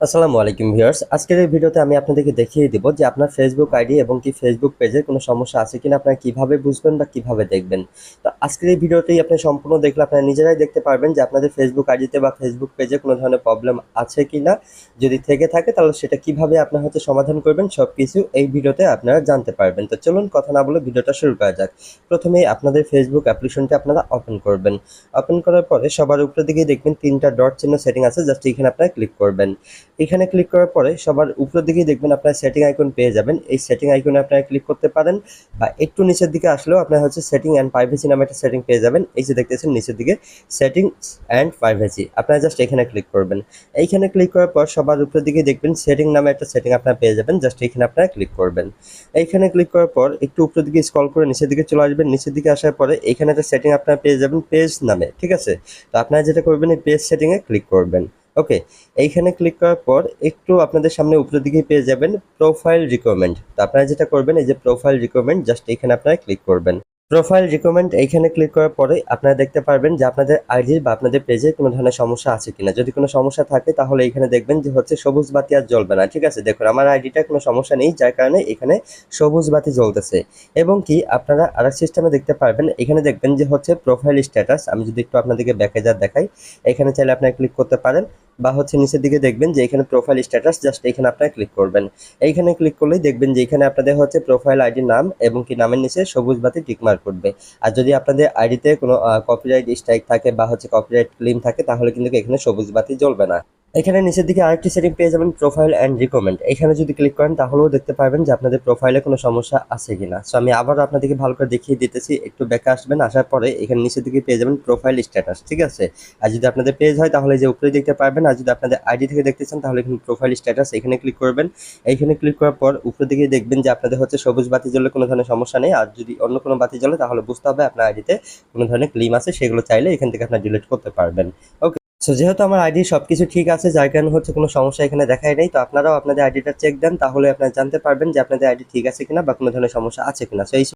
আসসালামু আলাইকুম ভিউয়ার্স। আজকের এই ভিডিওতে আমি আপনাদেরকে দেখিয়ে দেব যে আপনার ফেসবুক আইডি এবং কি ফেসবুক পেজে কোনো সমস্যা আছে কিনা, আপনারা কীভাবে বুঝবেন বা কীভাবে দেখবেন। তো আজকের এই ভিডিওতেই আপনি সম্পূর্ণ দেখলে আপনারা নিজেরাই দেখতে পারবেন যে আপনাদের ফেসবুক আইডিতে বা ফেসবুক পেজে কোনো ধরনের প্রবলেম আছে কিনা। যদি থেকে থাকে, তাহলে সেটা কীভাবে আপনার হচ্ছে সমাধান করবেন সব কিছু এই ভিডিওতে আপনারা জানতে পারবেন। তো চলুন কথা না বলে ভিডিওটা শুরু করা যাক। প্রথমেই আপনাদের ফেসবুক অ্যাপ্লিকেশনটা আপনারা ওপেন করবেন। ওপেন করার পরে সবার উপরে দিকে দেখবেন তিনটা ডট চিহ্ন সেটিং আছে জাস্ট এখানে আপনারা ক্লিক করবেন। এখানে ক্লিক করার পরে সবার উপরের দিকেই দেখবেন আপনার সেটিং আইকন পেয়ে যাবেন। এই সেটিং আইকনে আপনারা ক্লিক করতে পারেন বা একটু নিচের দিকে আসলেও আপনার হচ্ছে সেটিং অ্যান্ড প্রাইভেসি নামে সেটিং পেয়ে যাবেন। এই যে দেখতেছেন, নিচের দিকে সেটিংস অ্যান্ড প্রাইভেসি আপনারা জাস্ট এখানে ক্লিক করবেন। এইখানে ক্লিক করার পর সবার উপরের দিকে দেখবেন সেটিং নামে একটা সেটিং আপনারা পেয়ে যাবেন। জাস্ট এখানে আপনারা ক্লিক করবেন। এইখানে ক্লিক করার পর একটু উপরের দিকে স্ক্রল করে নিচের দিকে চলে আসবেন। নিচের দিকে আসার পরে এখানে একটা সেটিং আপনারা পেয়ে যাবেন পেজ নামে, ঠিক আছে? তো আপনারা যেটা করবেন, এই পেজ সেটিংয়ে ক্লিক করবেন। ওকে এইখানে ক্লিক করার পর একটু আপনাদের সামনে উপরের দিকে পেয়ে যাবেন প্রোফাইল রিকমেন্ড তো আপনারা যেটা করবেন, এই যে প্রোফাইল রিকমেন্ড জাস্ট এখানে আপনারা ক্লিক করবেন। প্রোফাইল রিকমেন্ড এইখানে ক্লিক করার পরে আপনারা দেখতে পারবেন যে আপনাদের আইডির বা আপনাদের পেজে কোনো ধরনের সমস্যা আছে কিনা। যদি কোনো সমস্যা থাকে তাহলে এখানে দেখবেন যে হচ্ছে সবুজ বাতি আর জ্বলবে না, ঠিক আছে? দেখুন, আমার আইডিটা কোনো সমস্যা নেই, যার কারণে এখানে সবুজ বাতি জ্বলতেছে। এবং কি আপনারা আরেক সিস্টেমে দেখতে পারবেন, এখানে দেখবেন যে হচ্ছে প্রোফাইল স্ট্যাটাস আমি যদি একটু আপনাদেরকে ব্যাকে যা দেখাই, এখানে চাইলে আপনারা ক্লিক করতে পারেন। বা হচ্ছে নিচের দিকে দেখবেন যে এখানে প্রোফাইল স্ট্যাটাস জাস্ট এখানে আপনারা ক্লিক করবেন। এইখানে ক্লিক করলেই দেখবেন যে এখানে আপনাদের হচ্ছে প্রোফাইল আইডি নাম এবং কি নামের নিচে সবুজ বাতি টিকমার্ক করবে আর যদি আপনাদের আইডিতে কোনো কপিরাইট স্ট্রাইক থাকে বা হচ্ছে কপিরাইট ক্লেম থাকে তাহলে কিন্তু এখানে সবুজ বাতি জ্বলবে না। এখানে নিচের দিকে আরেকটি সেটিং পেয়ে যাবেন প্রোফাইল অ্যান্ড রিকমেন্ড এখানে যদি ক্লিক করেন, তাহলেও দেখতে পারবেন যে আপনাদের প্রোফাইলে কোনো সমস্যা আছে কিনা। সো আমি আবারও আপনাদেরকে ভালো করে দেখিয়ে দিতেছি, একটু ব্যাকে আসবেন, আসার পরে এখানে নিচের দিকে পেয়ে যাবেন প্রোফাইল স্ট্যাটাস ঠিক আছে? আর যদি আপনাদের পেজ হয়, তাহলে যে উপরে দেখতে পারবেন, আর যদি আপনাদের আইডি থেকে দেখতে চান, তাহলে এখানে প্রোফাইল স্ট্যাটাস এখানে ক্লিক করবেন। এইখানে ক্লিক করার পর উপরের দিকে দেখবেন যে আপনাদের হচ্ছে সবুজ বাতি জ্বলে কোনো ধরনের সমস্যা নেই, আর যদি অন্য কোনো বাতি জ্বলে, তাহলে বুঝতে হবে আপনার আইডিতে কোনো ধরনের ক্লিম আছে, সেগুলো চাইলে এখান থেকে আপনার ডিলিট করতে পারবেন। ওকে সো যেহেতু আমার আইডি সব কিছু ঠিক আছে, যার কারণে হচ্ছে কোনো সমস্যা এখানে দেখাই নেই, তো আপনারাও আপনাদের আইডিটা চেক দেন, তাহলে আপনারা জানতে পারবেন যে আপনাদের আইডি ঠিক আছে কিনা বা কোনো ধরনের সমস্যা আছে কিনা। সো